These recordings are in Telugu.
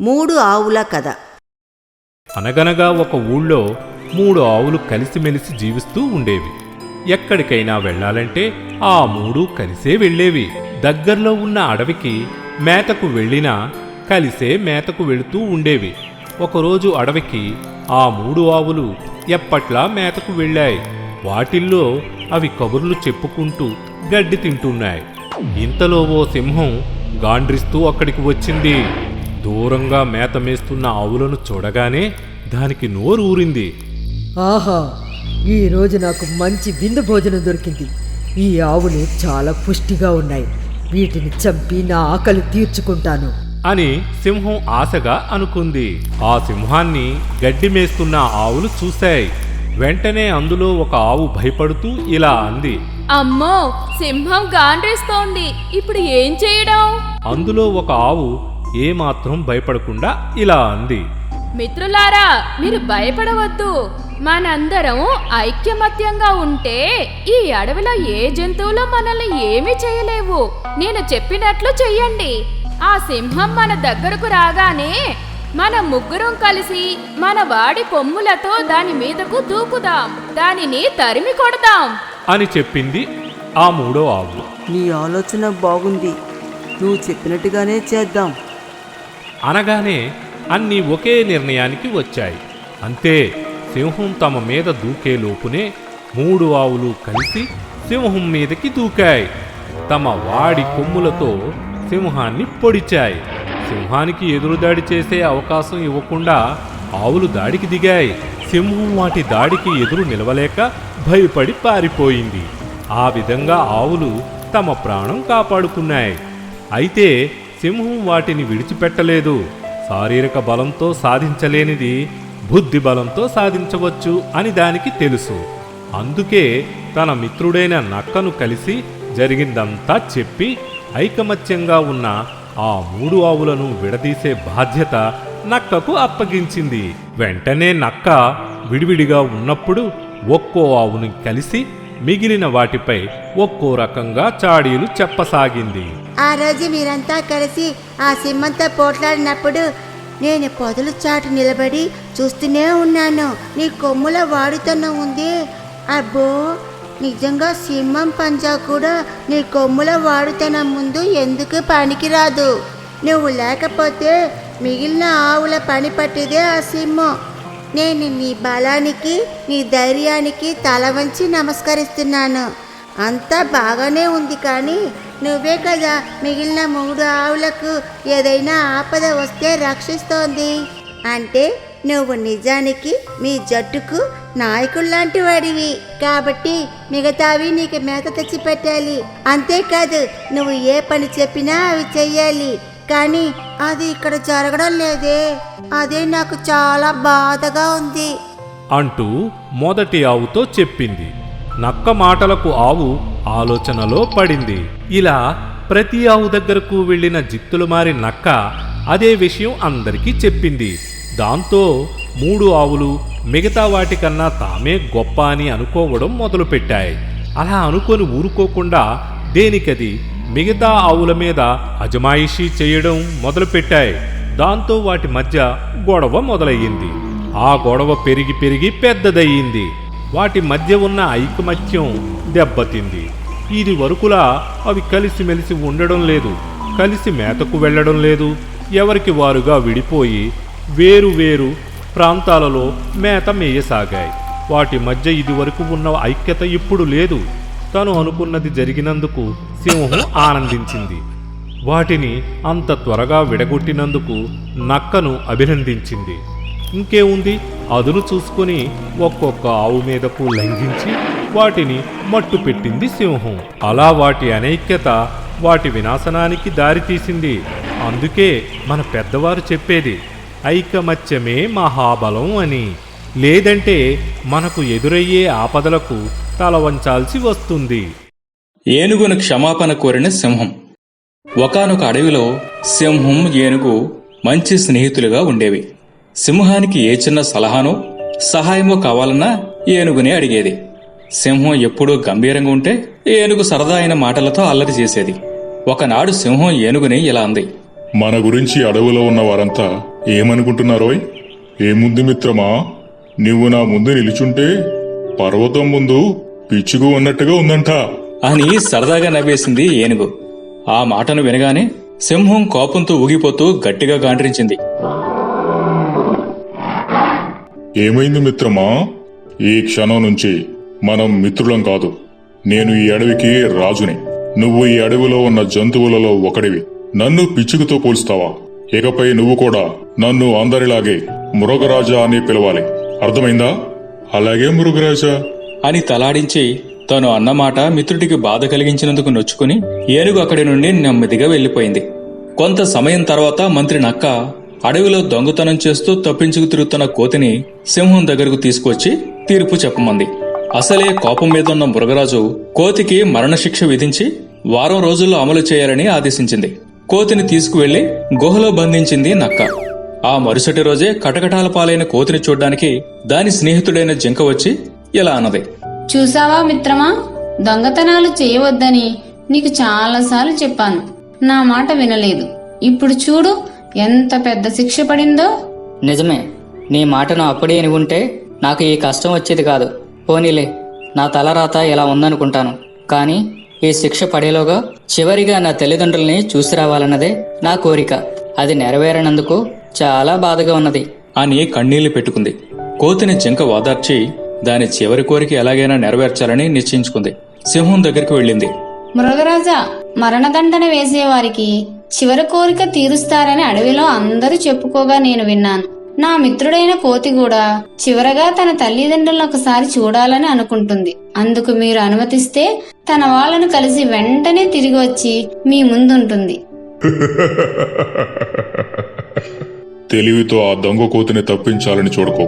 మూడు ఆవుల కథ. అనగనగా ఒక ఊళ్ళో మూడు ఆవులు కలిసిమెలిసి జీవిస్తూ ఉండేవి. ఎక్కడికైనా వెళ్ళాలంటే ఆ మూడు కలిసే వెళ్ళేవి. దగ్గరలో ఉన్న అడవికి మేతకు వెళ్ళినా కలిసే మేతకు వెళుతూ ఉండేవి. ఒకరోజు అడవికి ఆ మూడు ఆవులు ఎప్పట్లా మేతకు వెళ్ళాయి? వాటిల్లో అవి కబుర్లు చెప్పుకుంటూ గడ్డి తింటున్నాయి. ఇంతలో ఓ సింహం గాండ్రిస్తూ అక్కడికి వచ్చింది. దూరంగా మేత మేస్తున్న ఆవులను చూడగానే దానికి నోరు ఊరింది. ఆహా ఈ రోజు నాకు మంచి విందు భోజనం దొరికింది. ఈ ఆవులు చాలా పుష్టిగా ఉన్నాయి. వీటిని చంపి నా ఆకలి తీర్చుకుంటాను. అని సింహం ఆశగా అనుకుంది. ఆ సింహాన్ని గడ్డి మేస్తున్న ఆవులు చూశాయి. వెంటనే అందులో ఒక ఆవు భయపడుతూ ఇలా అంది. అమ్మో సింహం గాండ్రేస్తోంది. ఇప్పుడు ఏం చేయడం? అందులో ఒక ఆవు ఏమాత్రం భయపడకుండా ఇలా అంది. మిత్రులారా మీరు భయపడవద్దు. మనందరం ఐక్యమత్యంగా ఉంటే ఈ అడవిలో ఏ జంతువులు మనల్ని ఏమీ చేయలేవు. నేను చెప్పినట్లు చెయ్యండి. ఆ సింహం మన దగ్గరకు రాగానే మన ముగ్గురం కలిసి మన వాడి కొమ్ములతో దాని మీదకు దూకుదాం. దానిని తరిమి కొడదాం. అని చెప్పింది ఆ మూడో ఆవు. నీ ఆలోచన బాగుంది. నువ్వు చెప్పినట్టుగానే చేద్దాం. అనగానే అన్నీ ఒకే నిర్ణయానికి వచ్చాయి. అంతే సింహం తమ మీద దూకే లోపునే మూడు ఆవులు కలిసి సింహం మీదకి దూకాయి. తమ వాడి కొమ్ములతో సింహాన్ని పొడిచాయి. సింహానికి ఎదురుదాడి చేసే అవకాశం ఇవ్వకుండా ఆవులు దాడికి దిగాయి. సింహం వాటి దాడికి ఎదురు నిలవలేక భయపడి పారిపోయింది. ఆ విధంగా ఆవులు తమ ప్రాణం కాపాడుకున్నాయి. అయితే సింహం వాటిని విడిచిపెట్టలేదు. శారీరక బలంతో సాధించలేనిది బుద్ధి బలంతో సాధించవచ్చు అని దానికి తెలుసు. అందుకే తన మిత్రుడైన నక్కను కలిసి జరిగిందంతా చెప్పి ఐకమత్యంగా ఉన్న ఆ మూడు ఆవులను విడదీసే బాధ్యత నక్కకు అప్పగించింది. వెంటనే నక్క విడివిడిగా ఉన్నప్పుడు ఒక్కో ఆవుని కలిసి మిగిలిన వాటిపై ఒక్కో రకంగా చాడీలు చెప్పసాగింది. ఆ రోజు మీరంతా కలిసి ఆ సింహంతో పోట్లాడినప్పుడు నేను పొదలు చాటు నిలబడి చూస్తూనే ఉన్నాను. నీ కొమ్ముల వాడుతనం ఉంది. అబ్బో నిజంగా సింహం పంజా కూడా నీ కొమ్ముల వాడుతనం ముందు ఎందుకు పనికిరాదు? నువ్వు లేకపోతే మిగిలిన ఆవుల పని పట్టిదే ఆ సింహం. నేను నీ బలానికి నీ ధైర్యానికి తల వంచి నమస్కరిస్తున్నాను. అంతా బాగానే ఉంది కానీ నువ్వే కదా మిగిలిన మూడు ఆవులకు ఏదైనా ఆపద వస్తే రక్షిస్తోంది. అంటే నువ్వు నిజానికి మీ జట్టుకు నాయకుల్లాంటి వాడివి. కాబట్టి మిగతావి నీకు మేత తెచ్చి పెట్టాలి. అంతేకాదు నువ్వు ఏ పని చెప్పినా అవి చెయ్యాలి. కానీ అది ఇక్కడ జరగడం లేదే. అదే నాకు చాలా బాధగా ఉంది. అంటూ మొదటి ఆవుతో చెప్పింది. నక్క మాటలకు ఆవు ఆలోచనలో పడింది. ఇలా ప్రతి ఆవు దగ్గరకు వెళ్ళిన జిత్తులు మారి నక్క అదే విషయం అందరికీ చెప్పింది. దాంతో మూడు ఆవులు మిగతా వాటికన్నా తామే గొప్ప అని అనుకోవడం మొదలుపెట్టాయి. అలా అనుకొని ఊరుకోకుండా దేనికది? మిగతా ఆవుల మీద అజమాయిషీ చేయడం మొదలుపెట్టాయి. దాంతో వాటి మధ్య గొడవ మొదలయ్యింది. ఆ గొడవ పెరిగి పెరిగి పెద్దదయ్యింది. వాటి మధ్య ఉన్న ఐకమత్యం దెబ్బతింది. ఇది వరకులా అవి కలిసిమెలిసి ఉండడం లేదు కలిసి మేతకు వెళ్ళడం లేదు. ఎవరికి వారుగా విడిపోయి వేరు వేరు ప్రాంతాలలో మేత మేయసాగాయి. వాటి మధ్య ఇదివరకు ఉన్న ఐక్యత ఇప్పుడు లేదు. తను అనుకున్నది జరిగినందుకు సింహం ఆనందించింది. వాటిని అంత త్వరగా విడగొట్టినందుకు నక్కను అభినందించింది. ఇంకేముంది? అదును చూసుకుని ఒక్కొక్క ఆవు మీదకు లంఘించి వాటిని మట్టుపెట్టింది సింహం. అలా వాటి అనైక్యత వాటి వినాశనానికి దారితీసింది అందుకే మన పెద్దవారు చెప్పేది ఐకమత్యమే మహాబలం అని. లేదంటే మనకు ఎదురయ్యే ఆపదలకు తల వంచాల్సి వస్తుంది. ఏనుగును క్షమాపణ కోరిన సింహం. ఒకానొక అడవిలో సింహం ఏనుగు మంచి స్నేహితులుగా ఉండేవి. సింహానికి ఏ చిన్న సలహానో సహాయమో కావాలన్నా ఏనుగునే అడిగేది. సింహం ఎప్పుడూ గంభీరంగా ఉంటే ఏనుగు సరదా అయిన మాటలతో అల్లరి చేసేది. ఒకనాడు సింహం ఏనుగుని ఇలా అంది. మన గురించి అడవిలో ఉన్న వారంతా ఏమనుకుంటున్నారోయ్? ఏముంది మిత్రమా? నువ్వు నా ముందు నిలుచుంటే పర్వతం ముందు పిచ్చుకు ఉన్నట్టుగా ఉందంట. అని సరదాగా నవ్వేసింది ఏనుగు. ఆ మాటను వినగానే సింహం కోపంతో ఊగిపోతూ గట్టిగా గాండ్రించింది. ఏమైంది మిత్రమా? ఈ క్షణం నుంచి మనం మిత్రులం కాదు. నేను ఈ అడవికి రాజుని. నువ్వు ఈ అడవిలో ఉన్న జంతువులలో ఒకడివి. నన్ను పిచ్చుకతో పోల్స్తావా? ఇకపై నువ్వు కూడా నన్ను అందరిలాగే మృగరాజా అని పిలవాలి. అర్థమైందా? అలాగే మృగరాజా. అని తలాడించి తను అన్నమాట మిత్రుడికి బాధ కలిగించినందుకు నొచ్చుకుని ఏనుగు అక్కడి నుండి నెమ్మదిగా వెళ్ళిపోయింది కొంత సమయం తర్వాత మంత్రి నక్క అడవిలో దొంగతనం చేస్తూ తప్పించుకు తిరుగుతున్న కోతిని సింహం దగ్గరకు తీసుకొచ్చి తీర్పు చెప్పమంది. అసలే కోపం మీద ఉన్న మృగరాజు కోతికి మరణశిక్ష విధించి వారం రోజుల్లో అమలు చేయాలని ఆదేశించింది. కోతిని తీసుకువెళ్ళి గుహలో బంధించింది నక్క. ఆ మరుసటి రోజే కటకటాల పాలైన కోతిని చూడ్డానికి దాని స్నేహితుడైన జింక వచ్చి ఇలా అన్నది. చూసావా మిత్రమా? దొంగతనాలు చేయవద్దని నీకు చాలాసార్లు చెప్పాను. నా మాట వినలేదు. ఇప్పుడు చూడు ఎంత పెద్ద శిక్ష పడిందో. నిజమే. నీ మాటను అప్పుడే అనుకుంటే నాకు ఈ కష్టం వచ్చేది కాదు. పోనీలే నా తలరాత ఇలా ఉందనుకుంటాను. కానీ ఈ శిక్ష పడేలోగా చివరిగా నా తల్లిదండ్రుల్ని చూసి రావాలన్నదే నా కోరిక. అది నెరవేరనందుకు చాలా బాధగా ఉన్నది. అని కన్నీళ్ళు పెట్టుకుంది. కోతిని జింక ఓదార్చి దాని చివరి కోరిక ఎలాగైనా నెరవేర్చాలని నిశ్చయించుకుంది. సింహం దగ్గరికి వెళ్ళింది. మృగరాజా మరణదండన వేసేవారికి చివరి కోరిక తీరుస్తారని అడవిలో అందరూ చెప్పుకోగా నేను విన్నాను. నా మిత్రుడైన కోతి కూడా చివరగా తన తల్లిదండ్రులను ఒకసారి చూడాలని అనుకుంటుంది. అందుకు మీరు అనుమతిస్తే తన వాళ్ళను కలిసి వెంటనే తిరిగి వచ్చి మీ ముందుంటుంది. తెలివితో ఆ దొంగ కోతిని తప్పించాలని చూడకో.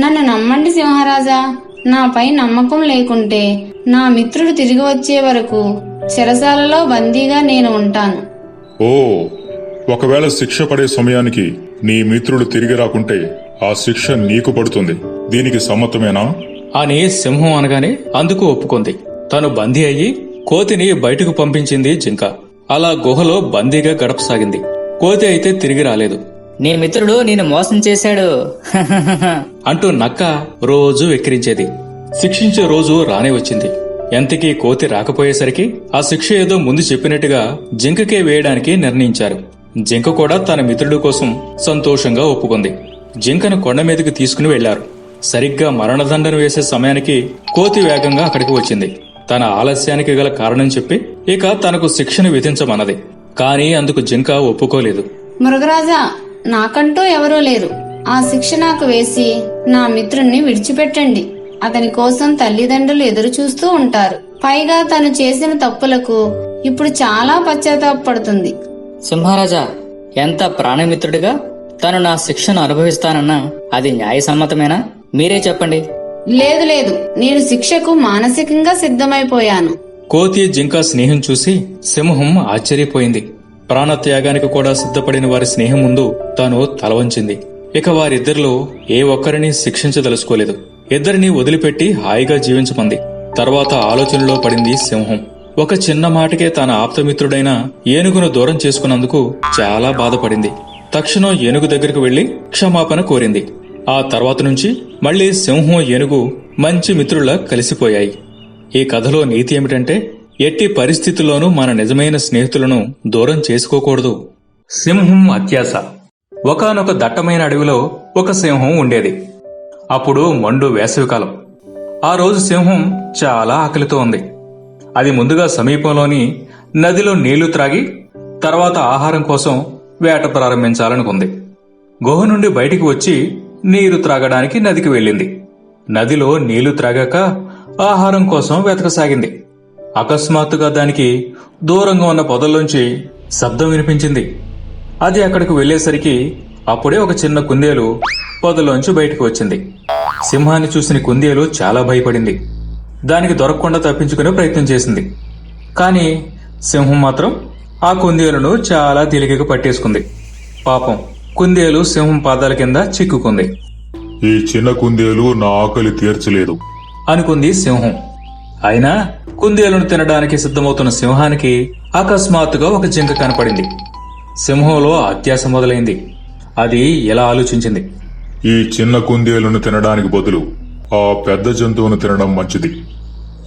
నన్ను నమ్మండి సింహరాజా. నాపై నమ్మకం లేకుంటే నా మిత్రుడు తిరిగి వచ్చే వరకు చెరసాలలో బందీగా నేను ఉంటాను. ఓ ఒకవేళ శిక్ష పడే సమయానికి నీ మిత్రుడు తిరిగి రాకుంటే ఆ శిక్ష నీకు పడుతుంది. దీనికి సమ్మతమేనా? అని సింహం అనగానే అందుకు ఒప్పుకుంది. తను బందీ అయ్యి కోతిని బయటకు పంపించింది జింక. అలా గుహలో బందీగా గడపసాగింది. కోతి అయితే తిరిగి రాలేదు. నీ మిత్రుడు నేను మోసం చేశాడు. అంటూ నక్క రోజు వెక్కిరించేది. శిక్షించే రోజు రానే వచ్చింది. ఎంతకీ కోతి రాకపోయేసరికి ఆ శిక్ష ఏదో ముందు చెప్పినట్టుగా జింకకే వేయడానికి నిర్ణయించారు. జింక కూడా తన మిత్రుడి కోసం సంతోషంగా ఒప్పుకుంది. జింకను కొండ మీదకి తీసుకుని వెళ్ళారు సరిగ్గా మరణదండను వేసే సమయానికి కోతి వేగంగా అక్కడికి వచ్చింది. తన ఆలస్యానికి గల కారణం చెప్పి ఇక తనకు శిక్షను విధించమన్నది. కానీ అందుకు జింక ఒప్పుకోలేదు. మృగరాజా నాకంటూ ఎవరూ లేరు. ఆ శిక్ష నాకు వేసి నా మిత్రుణ్ణి విడిచిపెట్టండి. అతని కోసం తల్లిదండ్రులు ఎదురు చూస్తూ ఉంటారు. పైగా తను చేసిన తప్పులకు ఇప్పుడు చాలా పశ్చాత్తాపడుతుంది సింహరాజా ఎంత ప్రాణమిత్రుడిగా? తను నా శిక్షను అనుభవిస్తానన్నా అది న్యాయసమ్మతమేనా? మీరే చెప్పండి. లేదు లేదు. నేను శిక్షకు మానసికంగా సిద్ధమైపోయాను. కోతి జింక స్నేహం చూసి సింహం ఆశ్చర్యపోయింది. ప్రాణత్యాగానికి కూడా సిద్ధపడిన వారి స్నేహం ముందు తాను తలవంచింది ఇక వారిద్దరిలో ఏ ఒక్కరిని శిక్షించదలుచుకోలేదు. ఇద్దరిని వదిలిపెట్టి హాయిగా జీవించమంది. తర్వాత ఆలోచనలో పడింది సింహం. ఒక చిన్న మాటకే తన ఆప్తమిత్రుడైన ఏనుగును దూరం చేసుకున్నందుకు చాలా బాధపడింది. తక్షణం ఏనుగు దగ్గరకు వెళ్ళి క్షమాపణ కోరింది. ఆ తర్వాత నుంచి మళ్ళీ సింహం ఏనుగు మంచి మిత్రులా కలిసిపోయాయి. ఈ కథలో నీతి ఏమిటంటే ఎట్టి పరిస్థితుల్లోనూ మన నిజమైన స్నేహితులను దూరం చేసుకోకూడదు. సింహం అత్యాస ఒకానొక దట్టమైన అడవిలో ఒక సింహం ఉండేది. అప్పుడు మండు వేసవికాలం. ఆ రోజు సింహం చాలా ఆకలితో ఉంది. అది ముందుగా సమీపంలోని నదిలో నీళ్ళు త్రాగి తర్వాత ఆహారం కోసం వేట ప్రారంభించాలనుకుంది. గుహ నుండి బయటికి వచ్చి నీరు త్రాగడానికి నదికి వెళ్ళింది. నదిలో నీళ్ళు త్రాగాక ఆహారం కోసం వెతకసాగింది అకస్మాత్తుగా దానికి దూరంగా ఉన్న పొదల్లోంచి శబ్దం వినిపించింది. అది అక్కడికి వెళ్ళేసరికి అప్పుడే ఒక చిన్న కుందేలు పొదలోంచి బయటకు వచ్చింది. సింహాన్ని చూసిన కుందేలు చాలా భయపడింది. దానికి దొరకకుండా తప్పించుకునే ప్రయత్నం చేసింది. కానీ సింహం మాత్రం ఆ కుందేలును చాలా తేలికగా పట్టేసుకుంది. పాపం కుందేలు సింహం పాదాల కింద చిక్కుకుంది. ఈ చిన్న కుందేలు నా ఆకలి తీర్చలేదు. అనుకుంది సింహం. అయినా కుందేలును తినడానికి సిద్ధమవుతున్న సింహానికి అకస్మాత్తుగా ఒక జింక కనపడింది. సింహంలో అత్యాస మొదలైంది. అది ఎలా ఆలోచించింది? ఈ చిన్న కుందేలును తినడానికి బదులు ఆ పెద్ద జంతువును తినడం మంచిది.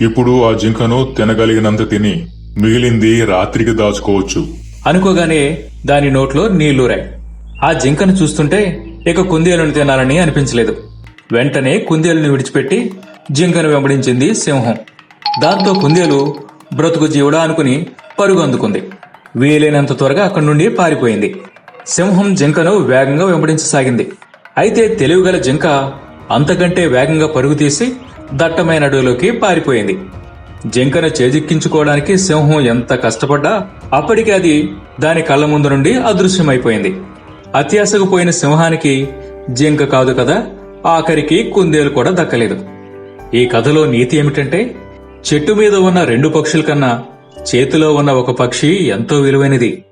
ఇప్పుడు ఆ జింకను తినగలిగినంత తిని మిగిలింది రాత్రికి దాచుకోవచ్చు. అనుకోగానే దాని నోట్లో నీళ్ళూరాయి ఆ జింకను చూస్తుంటే ఇక కుందేలును తినాలని అనిపించలేదు. వెంటనే కుందేలును విడిచిపెట్టి జింకను వెంబడించింది సింహం. దాంతో కుందేలు బ్రతుకు జీవుడా అనుకుని పరుగు అందుకుంది. వీలైనంత త్వరగా అక్కడి నుండి పారిపోయింది. సింహం జింకను వేగంగా వెంబడించసాగింది. అయితే తెలివిగల జింక అంతకంటే వేగంగా పరుగుతీసి దట్టమైన అడవిలోకి పారిపోయింది. జింకను చేజిక్కించుకోవడానికి సింహం ఎంత కష్టపడ్డా అప్పటికి అది దాని కళ్ళ ముందు నుండి అదృశ్యమైపోయింది. అత్యాశకు పోయిన సింహానికి జింక కాదు కదా ఆఖరికి కుందేలు కూడా దక్కలేదు. ఈ కథలో నీతి ఏమిటంటే చెట్టు మీద ఉన్న రెండు పక్షుల కన్నా చేతిలో ఉన్న ఒక పక్షి ఎంతో విలువైనది.